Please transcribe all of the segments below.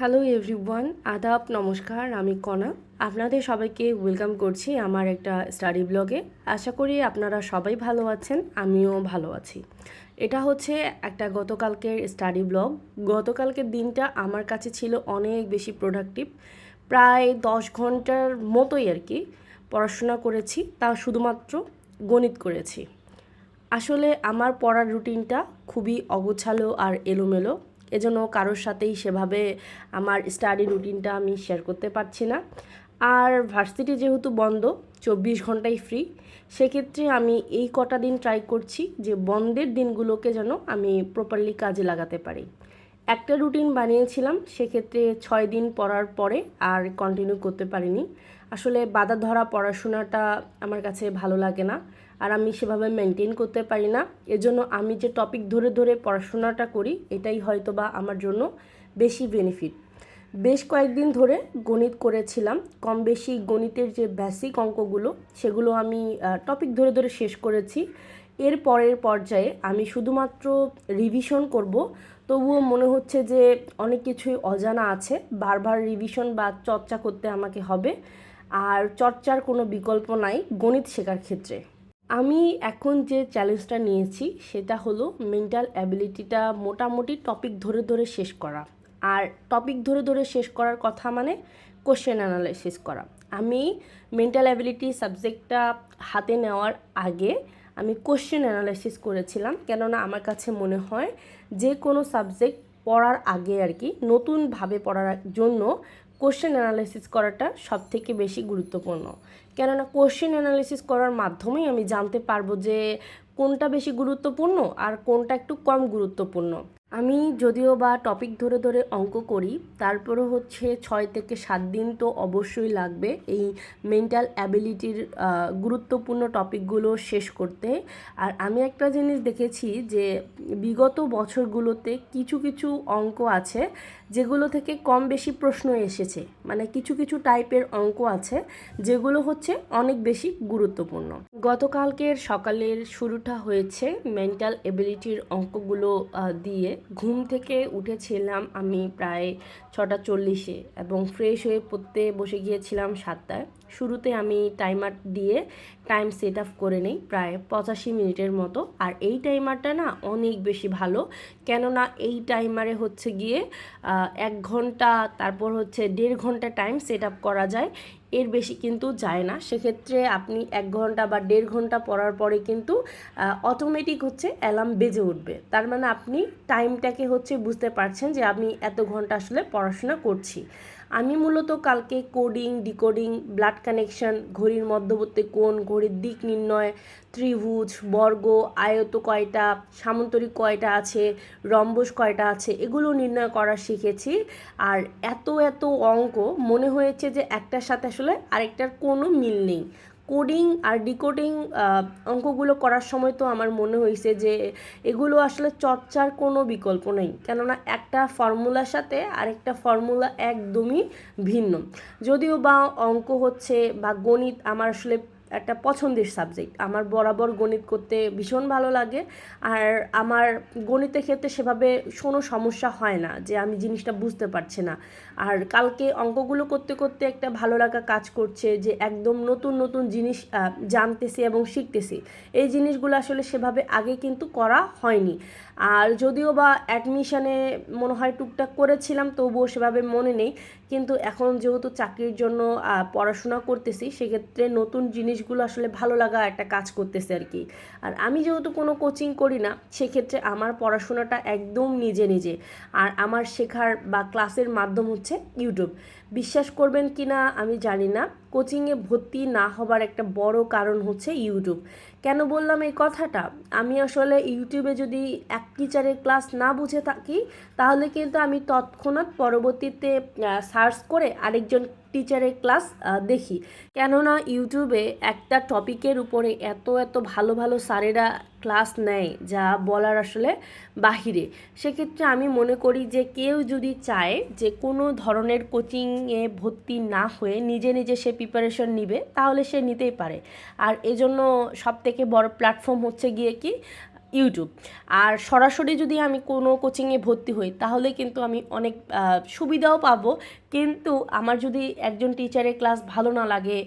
Hello everyone আদাব, নমস্কার, আমি কণা আপনাদের সবাইকে ওয়েলকাম করছি আমার একটা স্টাডি ব্লগে আশা করি আপনারা সবাই ভালো আছেন, আমিও ভালো আছি। এটা হচ্ছে একটা গতকালকের স্টাডি ব্লগ গতকালকের দিনটা আমার কাছে ছিল অনেক বেশি প্রোডাক্টিভ প্রায় দশ ঘণ্টার মতোই আর কি পড়াশোনা করেছি, তা শুধুমাত্র গণিত করেছি। আসলে আমার পড়ার রুটিনটা খুবই অগোছালো আর এলোমেলো। এজন্য কারোর সাথেই সেভাবে আমার স্টাডি রুটিনটা আমি শেয়ার করতে পারছি না। আর ভার্সিটি যেহেতু বন্ধ, চব্বিশ ঘন্টাই ফ্রি সেক্ষেত্রে আমি এই কটা দিন ট্রাই করছি যে বন্ধের দিনগুলোকে যেন আমি প্রপারলি কাজে লাগাতে পারি। একটা রুটিন বানিয়েছিলাম, সেক্ষেত্রে ছয় দিন পড়ার পরে আর কন্টিনিউ করতে পারিনি। আসলে বাধা ধরা পড়াশোনাটা আমার কাছে ভালো লাগে না। আর আমি সেভাবে মেনটেন করতে পারি না। এজন্য আমি যে টপিক ধরে ধরে পড়াশোনাটা করি, এটাই হয়তো বা আমার জন্য বেশি বেনিফিট বেশ কয়েকদিন ধরে গণিত করেছিলাম। কম বেশি গণিতের যে বেসিক অঙ্কগুলো, সেগুলো আমি টপিক ধরে ধরে শেষ করেছি। এর পরের পর্যায়ে আমি শুধুমাত্র রিভিশন করব। তবুও মনে হচ্ছে যে অনেক কিছুই অজানা আছে। বারবার রিভিশন বা চর্চা করতে আমাকে হবে। আর চর্চার কোনো বিকল্প নাই গণিত শেখার ক্ষেত্রে। আমি এখন যে চ্যালেঞ্জটা নিয়েছি, সেটা হলো মেন্টাল অ্যাবিলিটিটা মোটামুটি টপিক ধরে ধরে শেষ করা। আর টপিক ধরে ধরে শেষ করার কথা মানে কোশ্চেন অ্যানালাইসিস করা। আমি মেন্টাল অ্যাবিলিটি সাবজেক্টটা হাতে নেওয়ার আগে আমি কোশ্চেন অ্যানালাইসিস করেছিলাম, কেননা আমার কাছে মনে হয় যে কোনো সাবজেক্ট পড়ার আগে আর কি, নতুনভাবে পড়ার জন্য কোশ্চেন অ্যানালাইসিস করাটা সব থেকে বেশি গুরুত্বপূর্ণ। কেননা কোশ্চেন অ্যানালিসিস করার মাধ্যমেই আমি জানতে পারব যে কোনটা বেশি গুরুত্বপূর্ণ আর কোনটা একটু কম গুরুত্বপূর্ণ। আমি যদিও বা টপিক ধরে ধরে অঙ্ক করি তারপরে হচ্ছে ছয় থেকে সাত দিন তো অবশ্যই লাগবে এই মেন্টাল অ্যাবিলিটির গুরুত্বপূর্ণ টপিকগুলো শেষ করতে। আর আমি একটা জিনিস দেখেছি যে বিগত বছরগুলোতে কিছু কিছু অঙ্ক আছে যেগুলো থেকে কম বেশি প্রশ্ন এসেছে। মানে কিছু কিছু টাইপের অঙ্ক আছে, যেগুলো হচ্ছে অনেক বেশি গুরুত্বপূর্ণ। গতকালকের সকালের শুরুটা হয়েছে মেন্টাল এবিলিটির অঙ্কগুলো দিয়ে ঘুম থেকে উঠেছিলাম আমি প্রায় ছটা চল্লিশে এবং ফ্রেশ হয়ে পড়তে বসে গিয়েছিলাম সাতটায়। শুরুতে আমি টাইমার দিয়ে টাইম সেট আপ করে নিই, প্রায় পঁচাশি মিনিটের মতো। আর এই টাইমারটা না অনেক বেশি ভালো, কেননা এই টাইমারে হচ্ছে গিয়ে এক ঘণ্টা, তারপর হচ্ছে দেড় ঘণ্টা টাইম সেট আপ করা যায়। এর বেশি কিন্তু যায় না। সেক্ষেত্রে আপনি এক ঘণ্টা বা দেড় ঘণ্টা পড়ার পরে কিন্তু অটোমেটিক হচ্ছে অ্যালার্ম বেজে উঠবে। তার মানে আপনি টাইমটাকে হচ্ছে বুঝতে পারছেন যে আমি এত ঘণ্টা আসলে পড়াশোনা করছি। আমি মূলত কালকে কোডিং ডিকোডিং ব্লাড কানেকশন ঘড়ির মধ্যবর্তী কোন ঘড়ির দিক নির্ণয় ত্রিভুজ, বর্গ, আয়ত কয়টা, সামন্তরিক কয়টা আছে, রম্বস কয়টা আছে, এগুলো নির্ণয় করা শিখেছি। আর এত এত অঙ্ক, মনে হয়েছে যে একটার সাথে আসলে আরেকটার কোনো মিল নেই। কোডিং আর ডিকোডিং অঙ্কগুলো করার সময় তো আমার মনে হয়েছে যে এগুলো আসলে চর্চার কোনো বিকল্প নেই। কেননা একটা ফর্মুলার সাথে আরেকটা ফর্মুলা একদমই ভিন্ন। যদিও বা অঙ্ক হচ্ছে বা গণিত আমার আসলে একটা পছন্দের সাবজেক্ট আমার বরাবর গণিত করতে ভীষণ ভালো লাগে। আর আমার গণিতের ক্ষেত্রে সেভাবে কোনো সমস্যা হয় না যে আমি জিনিসটা বুঝতে পারছি না। আর কালকে অঙ্কগুলো করতে করতে একটা ভালো লাগা কাজ করছে যে একদম নতুন নতুন জিনিস জানতেছি এবং শিখতেছি। এই জিনিসগুলো আসলে সেভাবে আগে কিন্তু করা হয়নি। আর যদিও বা অ্যাডমিশানে মনে হয় টুকটাক করেছিলাম, তবুও সেভাবে মনে নেই। কিন্তু এখন যেহেতু চাকরির জন্য পড়াশোনা করতেছি, সেক্ষেত্রে নতুন জিনিসগুলো আসলে ভালো লাগা একটা কাজ করতেছে আর কি। আর আমি যেহেতু কোনো কোচিং করি না, সেক্ষেত্রে আমার পড়াশোনাটা একদম নিজে নিজে। আর আমার শেখার বা ক্লাসের মাধ্যম হচ্ছে ইউটিউব বিশ্বাস করবেন কি না আমি জানি না। কোচিংয়ে ভর্তি না হবার একটা বড় কারণ হচ্ছে ইউটিউব কেন বললাম এই কথাটা? আমি আসলে ইউটিউবে যদি এক টিচারের ক্লাস না বুঝে থাকি, তাহলে কিন্তু আমি তৎক্ষণাৎ পরবর্তীতে সার্চ করে আরেকজন টিচারের ক্লাস দেখি। কেননা ইউটিউবে একটা টপিকের উপরে এত এত ভালো ভালো স্যারেরা ক্লাস নেয় যা বলার আসলে বাহিরে। সেক্ষেত্রে আমি মনে করি যে কেউ যদি চায় যে কোনো ধরনের কোচিংয়ে ভর্তি না হয়ে নিজে নিজে সে প্রিপারেশন নিবে, তাহলে সে নিতেই পারে। আর এজন্য সব থেকে বড় প্ল্যাটফর্ম হচ্ছে গিয়ে কি? ইউটিউব আর সরাসরি যদি আমি কোনো কোচিংয়ে ভর্তি হই, তাহলে কিন্তু আমি অনেক সুবিধাও পাবো। কিন্তু আমার যদি একজন টিচারের ক্লাস ভালো না লাগে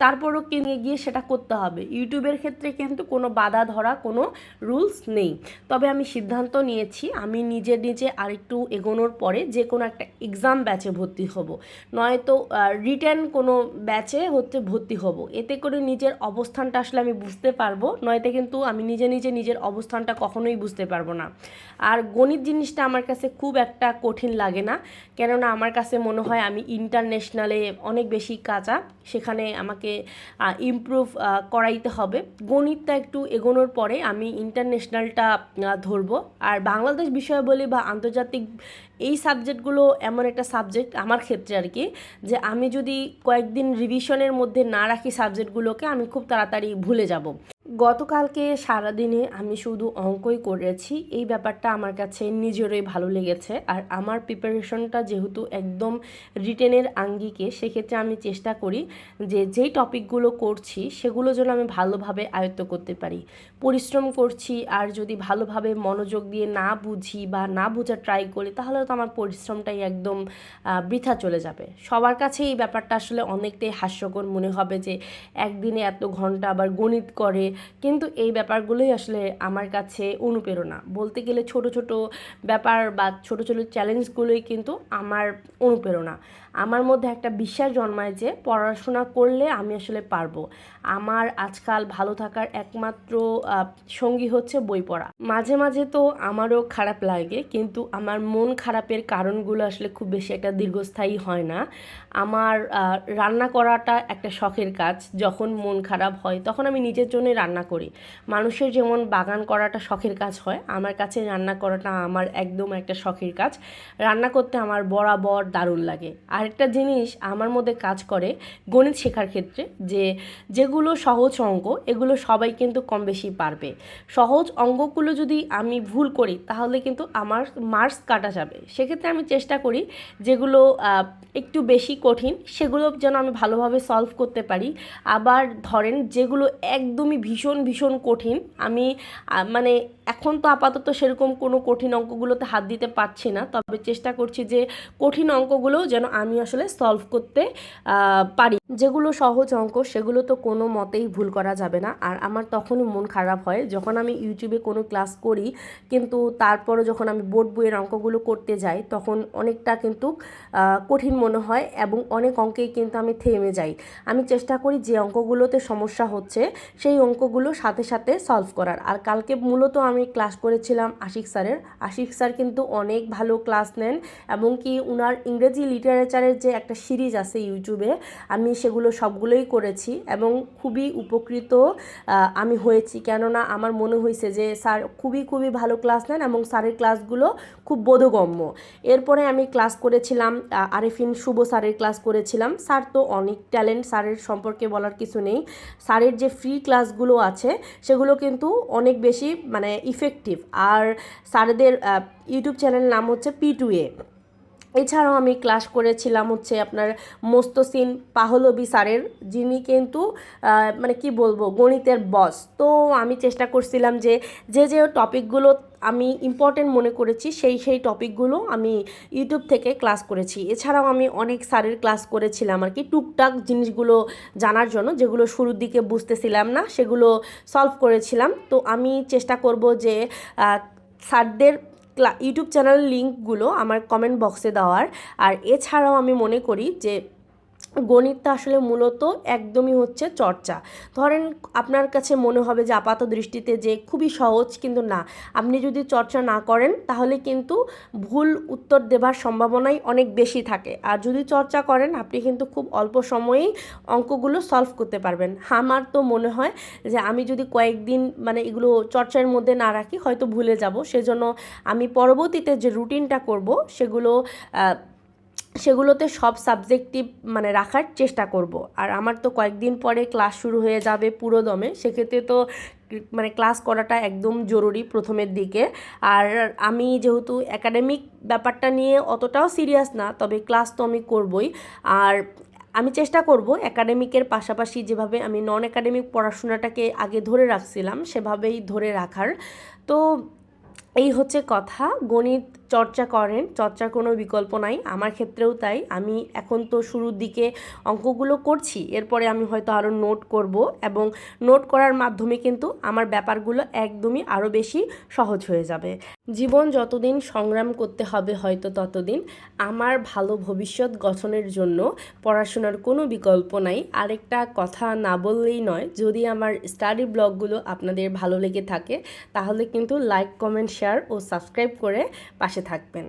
তারপরও কিনে গিয়ে সেটা করতে হবে? ইউটিউবের ক্ষেত্রে কিন্তু কোনো বাধা ধরা, কোনো রুলস নেই। তবে আমি সিদ্ধান্ত নিয়েছি, আমি নিজে নিজে আরেকটু এগোনোর পরে যে কোনো একটা এক্সাম ব্যাচে ভর্তি হব। নয়তো রিটার্ন কোনো ব্যাচে হচ্ছে ভর্তি হব। এতে করে নিজের অবস্থানটা আসলে আমি বুঝতে পারব, নয়তো কিন্তু আমি নিজে নিজে নিজের অবস্থানটা কখনোই বুঝতে পারব না। আর গণিত জিনিসটা আমার কাছে খুব একটা কঠিন লাগে না। কেননা আমার কাছে মনে হয় আমি ইন্টারন্যাশনালে অনেক বেশি কাঁচা। সেখানে আমাকে ইমপ্রুভ করাইতে হবে। গণিতটা একটু এগোনোর পরে আমি ইন্টারন্যাশনালটা ধরবো। আর বাংলাদেশ বিষয়াবলী বা আন্তর্জাতিক এই সাবজেক্টগুলো এমন একটা সাবজেক্ট আমার ক্ষেত্রে আর কি, যে আমি যদি কয়েকদিন রিভিশনের মধ্যে না রাখি সাবজেক্টগুলোকে, আমি খুব তাড়াতাড়ি ভুলে যাব। গতকালকে সারাদিনে আমি শুধু অঙ্কই করেছি। এই ব্যাপারটা আমার কাছে নিজেরই ভালো লেগেছে। আর আমার প্রিপারেশনটা যেহেতু একদম রিটেনের আঙ্গিকে, সেক্ষেত্রে আমি চেষ্টা করি যে যেই টপিকগুলো করছি, সেগুলো যেন আমি ভালোভাবে আয়ত্ত করতে পারি। পরিশ্রম করছি আর যদি ভালোভাবে মনোযোগ দিয়ে না বুঝি বা না বোঝার ট্রাই করি, তাহলে তো আমার পরিশ্রমটাই একদম বৃথা চলে যাবে। সবার কাছে এই ব্যাপারটা আসলে অনেকটাই হাস্যকর মনে হবে যে, একদিনে এত ঘণ্টা আবার গণিত করে কিন্তু এই ব্যাপারগুলোই আসলে আমার কাছে অনুপ্রেরণা। বলতে গেলে ছোট ছোট ব্যাপার বা ছোট ছোট চ্যালেঞ্জগুলোই কিন্তু আমার অনুপ্রেরণা। আমার মধ্যে একটা বিশ্বাস জন্মায় যে পড়াশোনা করলে আমি আসলে পারব। আমার আজকাল ভালো থাকার একমাত্র সঙ্গী হচ্ছে বই পড়া। মাঝে মাঝে তো আমারও খারাপ লাগে, কিন্তু আমার মন খারাপের কারণগুলো আসলে খুব বেশি একটা দীর্ঘস্থায়ী হয় না। আমার রান্না করাটা একটা শখের কাজ। যখন মন খারাপ হয় তখন আমি নিজের জন্যই রান্না করি। মানুষের যেমন বাগান করাটা শখের কাজ হয়, আমার কাছে রান্না করাটা আমার একদম একটা শখের কাজ। রান্না করতে আমার বরাবর দারুণ লাগে। আরেকটা জিনিস আমার মধ্যে কাজ করে গণিত শেখার ক্ষেত্রে যে যেগুলো সহজ অঙ্ক, এগুলো সবাই কিন্তু কম বেশি পারবে। সহজ অঙ্কগুলো যদি আমি ভুল করি, তাহলে কিন্তু আমার মার্কস কাটা যাবে। সেক্ষেত্রে আমি চেষ্টা করি যেগুলো একটু বেশি কঠিন, সেগুলো যেন আমি ভালোভাবে সলভ করতে পারি। আবার ধরেন যেগুলো একদমই ভীষণ ভীষণ কঠিন, আমি মানে এখন তো আপাতত সেরকম কোনো কঠিন অঙ্কগুলোতে হাত দিতে পারছি না, তবে চেষ্টা করছি যে কঠিন অঙ্কগুলো যেন আমি আসলে সলভ করতে পারি। যেগুলো সহজ অঙ্ক, সেগুলো তো কোনো মতেই ভুল করা যাবে না। আর আমার তখনই মন খারাপ হয় যখন আমি ইউটিউবে কোনো ক্লাস করি, কিন্তু তারপরে যখন আমি বোর্ড বইয়ের অঙ্কগুলো করতে যাই, তখন অনেকটা কিন্তু কঠিন মনে হয় এবং অনেক অঙ্কেই কিন্তু আমি থেমে যাই। আমি চেষ্টা করি যে অঙ্কগুলোতে সমস্যা হচ্ছে, সেই অঙ্কগুলো সাথে সাথে সলভ করার। আর কালকে মূলত আমি ক্লাস করেছিলাম আশিক স্যারের। আশিক স্যার কিন্তু অনেক ভালো ক্লাস নেন এবং কি উনার ইংরেজি লিটারেচারের যে একটা সিরিজ আছে ইউটিউবে আমি সেগুলো সবগুলোই করেছি এবং খুবই উপকৃত আমি হয়েছি। কেননা আমার মনে হয়েছে যে স্যার খুবই খুবই ভালো ক্লাস নেন এবং স্যারের ক্লাসগুলো খুব বোধগম্য। এরপরে আমি ক্লাস করেছিলাম আরেফিন শুভ স্যারের ক্লাস করেছিলাম। স্যার তো অনেক ট্যালেন্ট স্যারের সম্পর্কে বলার কিছু নেই। স্যারের যে ফ্রি ক্লাসগুলো আছে, সেগুলো কিন্তু অনেক বেশি মানে ইফেক্টিভ আর স্যারদের ইউটিউব চ্যানেল নাম হচ্ছে পি টু এ এছাড়াও আমি ক্লাস করেছিলাম হচ্ছে আপনার মোস্তসিন পাহলবি স্যারের, যিনি কিন্তু মানে কি বলব, গণিতের বস তো আমি চেষ্টা করছিলাম যে যে যে টপিকগুলো আমি ইম্পর্টেন্ট মনে করেছি, সেই সেই টপিকগুলো আমি ইউটিউব থেকে ক্লাস করেছি। এছাড়াও আমি অনেক স্যারের ক্লাস করেছিলাম আর কি, টুকটাক জিনিসগুলো জানার জন্য, যেগুলো শুরুর দিকে বুঝতেছিলাম না, সেগুলো সলভ করেছিলাম। তো আমি চেষ্টা করব যে স্যারদের ইউটিউব চ্যানেল লিঙ্কগুলো আমার কমেন্ট বক্সে দেওয়ার। আর এছাড়াও আমি মনে করি যে গণিতটা আসলে মূলত একদমই হচ্ছে চর্চা। ধরেন আপনার কাছে মনে হবে যে আপাত দৃষ্টিতে যে খুবই সহজ কিন্তু না। আপনি যদি চর্চা না করেন তাহলে কিন্তু ভুল উত্তর দেবার সম্ভাবনাই অনেক বেশি থাকে। আর যদি চর্চা করেন আপনি কিন্তু খুব অল্প সময়েই অঙ্কগুলো সলভ করতে পারবেন। আমার তো মনে হয় যে আমি যদি কয়েকদিন মানে এগুলো চর্চার মধ্যে না রাখি হয়তো ভুলে যাব। সেজন্য আমি পরবর্তীতে যে রুটিনটা করব সেগুলো সেগুলোতে সব সাবজেক্টিভ মানে রাখার চেষ্টা করব। আর আমার তো কয়েকদিন পরে ক্লাস শুরু হয়ে যাবে পুরো দমে সেক্ষেত্রে তো মানে ক্লাস করাটা একদম জরুরি প্রথমের দিকে। আর আমি যেহেতু একাডেমিক ব্যাপারটা নিয়ে অতটাও সিরিয়াস না, তবে ক্লাস তো আমি করবই। আর আমি চেষ্টা করব একাডেমিকের পাশাপাশি যেভাবে আমি নন একাডেমিক পড়াশোনাটাকে আগে ধরে রাখছিলাম, সেভাবেই ধরে রাখার। তো এই হচ্ছে কথা। গণিত চর্চা করেন, চর্চার কোনো বিকল্প নাই। আমার ক্ষেত্রেও তাই। আমি এখন তো শুরুর দিকে অঙ্কগুলো করছি, এরপরে আমি হয়তো আরও নোট করব এবং নোট করার মাধ্যমে কিন্তু আমার ব্যাপারগুলো একদমই আরও বেশি সহজ হয়ে যাবে। জীবন যতদিন সংগ্রাম করতে হবে হয়তো ততদিন, আমার ভালো ভবিষ্যৎ গঠনের জন্য পড়াশোনার কোনো বিকল্প নাই। আরেকটা কথা না বললেই নয়, যদি আমার স্টাডি ব্লগগুলো আপনাদের ভালো লেগে থাকে, তাহলে কিন্তু লাইক কমেন্ট শেয়ার ও সাবস্ক্রাইব করে পাশে থাকবেন।